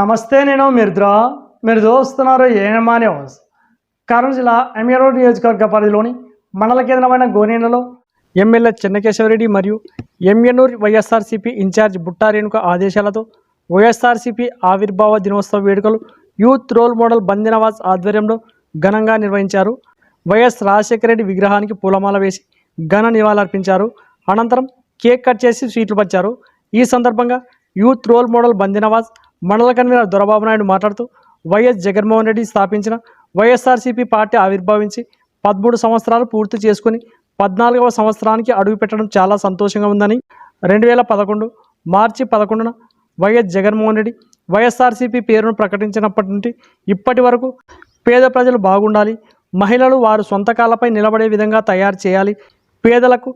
నమస్తే నేను మిర్ద్రా. మీరు చూస్తున్నారు ఏమా న్యూస్. కర్నూలు జిల్లా ఎమ్మెల్యే నియోజకవర్గ పరిధిలోని మండల కేంద్రమైన గోనేలలో ఎమ్మెల్యే చెన్నకేశవరెడ్డి మరియు ఎంఎనూర్ వైఎస్ఆర్సీపీ ఇన్ఛార్జ్ బుట్టారేణుక ఆదేశాలతో వైఎస్ఆర్సీపీ ఆవిర్భావ దినోత్సవ వేడుకలు యూత్ రోల్ మోడల్ బందినవాజ్ ఆధ్వర్యంలో ఘనంగా నిర్వహించారు. వైఎస్ రాజశేఖర రెడ్డి విగ్రహానికి పూలమాల వేసి ఘన నివాళులర్పించారు. అనంతరం కేక్ కట్ చేసి స్వీట్లు పంచారు. ఈ సందర్భంగా యూత్ రోల్ మోడల్ బందినవాజ్ మండల కన్వీనర్ దొరబాబు నాయుడు మాట్లాడుతూ వైఎస్ జగన్మోహన్ రెడ్డి స్థాపించిన వైఎస్ఆర్సీపీ పార్టీ ఆవిర్భవించి పదమూడు సంవత్సరాలు పూర్తి చేసుకుని పద్నాలుగవ సంవత్సరానికి అడుగుపెట్టడం చాలా సంతోషంగా ఉందని రెండు వేల పదకొండు మార్చి పదకొండున వైఎస్ జగన్మోహన్ రెడ్డి వైఎస్ఆర్సీపీ పేరును ప్రకటించినప్పటి నుండి ఇప్పటి వరకు పేద ప్రజలు బాగుండాలి మహిళలు వారు సొంత కాళ్ళపై నిలబడే విధంగా తయారు చేయాలి పేదలకు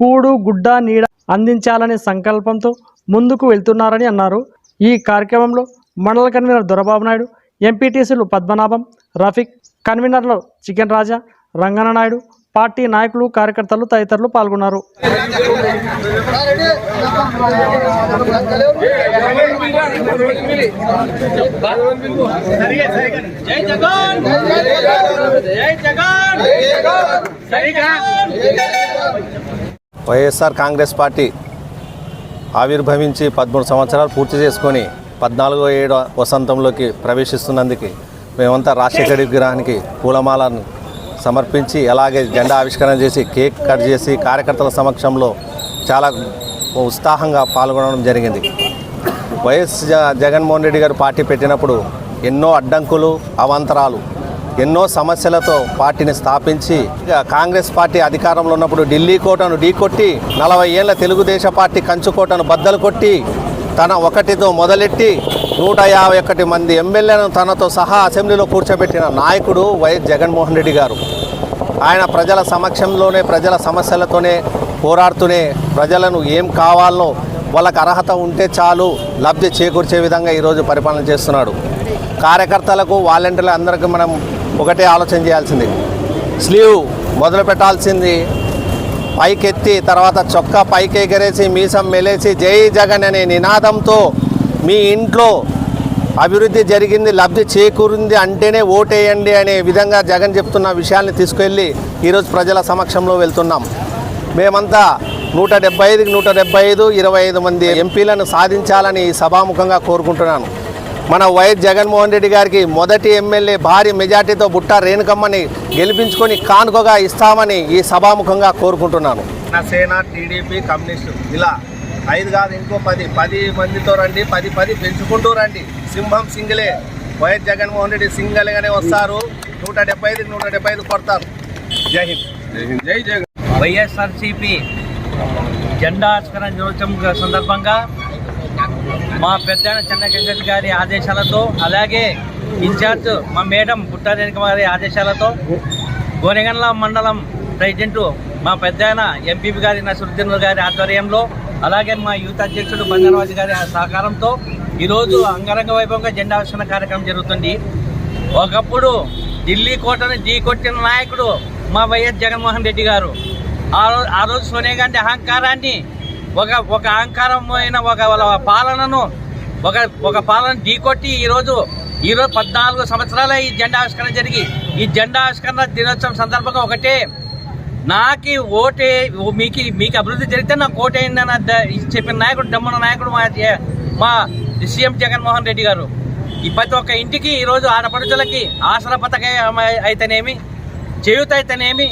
కూడు గుడ్డ నీడ అందించాలనే సంకల్పంతో ముందుకు వెళ్తున్నారని అన్నారు. ఈ కార్యక్రమంలో మండల కన్వీనర్ దొరబాబు నాయుడు ఎంపీటీసీలు పద్మనాభం రఫీక్ కన్వీనర్లు చికెన్ రాజా రంగన్న నాయుడు పార్టీ నాయకులు కార్యకర్తలు తదితరులు పాల్గొన్నారు. వైఎస్ఆర్ కాంగ్రెస్ పార్టీ ఆవిర్భవించి పదమూడు సంవత్సరాలు పూర్తి చేసుకొని పద్నాలుగో ఏడు వసంతంలోకి ప్రవేశిస్తున్నందుకు మేమంతా రాజశేఖర విగ్రహానికి పూలమాలను సమర్పించి అలాగే జెండా ఆవిష్కరణ చేసి కేక్ కట్ చేసి కార్యకర్తల సమక్షంలో చాలా ఉత్సాహంగా పాల్గొనడం జరిగింది. వైఎస్ జ- జగన్మోహన్ రెడ్డి గారు పార్టీ పెట్టినప్పుడు ఎన్నో అడ్డంకులు అవాంతరాలు ఎన్నో సమస్యలతో పార్టీని స్థాపించి ఇక కాంగ్రెస్ పార్టీ అధికారంలో ఉన్నప్పుడు ఢిల్లీ కోటను ఢీకొట్టి నలభై ఏళ్ళ తెలుగుదేశం పార్టీ కంచుకోటను బద్దలు కొట్టి తన ఒకటితో మొదలెట్టి నూట యాభై ఒకటి మంది ఎమ్మెల్యేలను తనతో సహా అసెంబ్లీలో కూర్చోబెట్టిన నాయకుడు వైఎస్ జగన్మోహన్ రెడ్డి గారు. ఆయన ప్రజల సమక్షంలోనే ప్రజల సమస్యలతోనే పోరాడుతూనే ప్రజలను ఏం కావాలో వాళ్ళకు అర్హత ఉంటే చాలు లబ్ధి చేకూర్చే విధంగా ఈరోజు పరిపాలన చేస్తున్నాడు. కార్యకర్తలకు వాలంటీర్లు అందరికీ మనం ఒకటే ఆలోచన చేయాల్సింది. స్లీవ్ మొదలు పెట్టాల్సింది. పైకెత్తి తర్వాత చొక్కా పైకి ఎగరేసి మీసం మెలేసి జై జగన్ అనే నినాదంతో మీ ఇంట్లో అభివృద్ధి జరిగింది లబ్ధి చేకూరింది అంటేనే ఓటేయండి అనే విధంగా జగన్ చెప్తున్న విషయాల్ని తీసుకెళ్ళి ఈరోజు ప్రజల సమక్షంలో వెళ్తున్నాం. మేమంతా నూట డెబ్బై ఐదుకి నూట డెబ్బై ఐదు ఇరవై ఐదు మంది ఎంపీలను సాధించాలని ఈ సభాముఖంగా కోరుకుంటున్నాను. మన వైఎస్ జగన్మోహన్ రెడ్డి గారికి మొదటి ఎమ్మెల్యే భారీ మెజార్టీతో బుట్ట రేణుకమ్మని గెలిపించుకొని కానుకగా ఇస్తామని ఈ సభాముఖంగా కోరుకుంటున్నాను. నా సేన టీడీపీ కమ్యూనిస్టు ఇలా ఐదు కాదు ఇంకో పది పది మందితో రండి పది పది పెంచుకుంటూ రండి. సింహం సింగిలే. వైఎస్ జగన్మోహన్ రెడ్డి సింగల్గానే వస్తారు. నూట డెబ్బై ఐదుకి నూట డెబ్బై ఐదు కొడతారు. జై హింద్. జై జగన్. వైఎస్ఆర్సిపి జెండా ఆవిష్కరణ దినోత్సవం సందర్భంగా మా పెద్ద చెన్నకేశ్వరి గారి ఆదేశాలతో అలాగే ఇన్ఛార్జ్ మా మేడం పుట్టారేణిక గారి ఆదేశాలతో గోనెగండ్ల మండలం ప్రెసిడెంట్ మా పెద్ద ఎంపీపీ గారి నసరుద్దీన్ గారి ఆధ్వర్యంలో అలాగే మా యూత్ అధ్యక్షుడు బంగారాజు గారి సహకారంతో ఈరోజు అంగరంగ వైభవంగా జెండా ఆవిష్కరణ కార్యక్రమం జరుగుతుంది. ఒకప్పుడు ఢిల్లీ కోటను ఢీ కొట్టిన నాయకుడు మా వైఎస్ జగన్మోహన్ రెడ్డి గారు. ఆ రోజు ఆ రోజు సోనియా గాంధీ అహంకారాన్ని ఒక ఒక అహంకారమైన ఒక వాళ్ళ పాలనను ఒక ఒక పాలన ఢీకొట్టి ఈరోజు ఈరోజు పద్నాలుగు సంవత్సరాల ఈ జెండా ఆవిష్కరణ జరిగి ఈ జెండా ఆవిష్కరణ దినోత్సవం సందర్భంగా ఒకటే. నాకి ఓటే మీకు మీకు అభివృద్ధి జరిగితే నాకు ఓటేయండి అని చెప్పిన నాయకుడు డమ్మన నాయకుడు మా మా సీఎం జగన్మోహన్ రెడ్డి గారు. ఈ ప్రతి ఒక్క ఇంటికి ఈరోజు ఆడపడుచులకి ఆసర పథకం అయితేనేమి చేయూత అయితేనేమి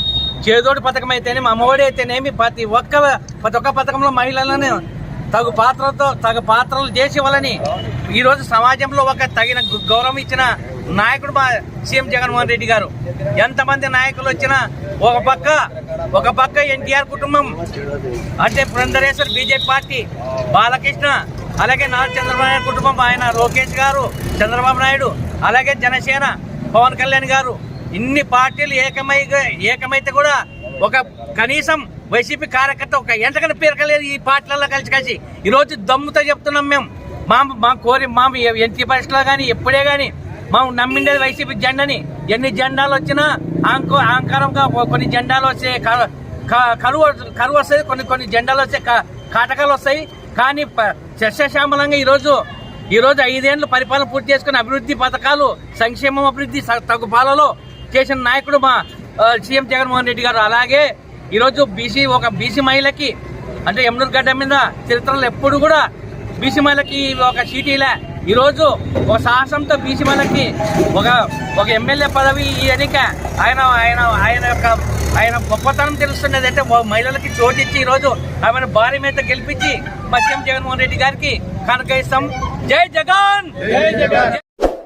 చేదోడు పథకం అయితేనేమి అమ్మఒడి అయితేనేమి ప్రతి ఒక్క ప్రతి ఒక్క పథకంలో మహిళలను తగు పాత్రతో తగు పాత్రలు చేసి వాళ్ళని ఈరోజు సమాజంలో ఒక తగిన గౌరవం ఇచ్చిన నాయకుడు మా సీఎం జగన్మోహన్ రెడ్డి గారు. ఎంతమంది నాయకులు వచ్చినా ఒక పక్క ఒక పక్క ఎన్టీఆర్ కుటుంబం అంటే పురంధరేశ్వర్ బీజేపీ పార్టీ బాలకృష్ణ అలాగే నారా చంద్రబాబు నాయుడు కుటుంబం ఆయన లోకేష్ గారు చంద్రబాబు నాయుడు అలాగే జనసేన పవన్ కళ్యాణ్ గారు. ఇన్ని పార్టీలు ఏకమై ఏకమైతే కూడా ఒక కనీసం వైసీపీ కార్యకర్త ఒక ఎంతకన్నా పేరకలేదు ఈ పార్టీలలో కలిసి కలిసి. ఈరోజు దమ్ముతో చెప్తున్నాం మేము. మా మా కోరి మా ఎన్టీ పరిస్థితిలో కానీ ఎప్పుడే కానీ మా నమ్మిండేది వైసీపీ జెండాని. ఎన్ని జెండాలు వచ్చినా అహంకో అహంకారంగా కొన్ని జెండాలు వస్తే క- క- కరువు కరువు వస్తాయి కొన్ని కొన్ని జెండాలు వస్తే కాటకాలు వస్తాయి. కానీ ప- సస్యశ్యామలంగా ఈరోజు ఈరోజు ఐదేళ్ళు పరిపాలన పూర్తి చేసుకుని అభివృద్ధి పథకాలు సంక్షేమం అభివృద్ధి తగు పాలలో చేసిన నాయకుడు మా సీఎం జగన్మోహన్ రెడ్డి గారు. అలాగే ఈరోజు బీసీ ఒక బీసీ మహిళకి అంటే యమునూరు గడ్డ మీద చరిత్రలో ఎప్పుడు కూడా బీసీ మహిళకి ఒక సిటీలే ఈరోజు ఒక సాహసంతో బీసీ మహిళకి ఒక ఒక ఎమ్మెల్యే పదవి ఈ ఎన్నిక. ఆయన ఆయన ఆయన యొక్క ఆయన గొప్పతనం తెలుస్తున్నది అంటే మహిళలకి చోటు ఇచ్చి ఈరోజు ఆమెను భారీ మీద గెలిపించి మా సీఎం జగన్మోహన్ రెడ్డి గారికి కనుక ఇస్తాం జై జగన్!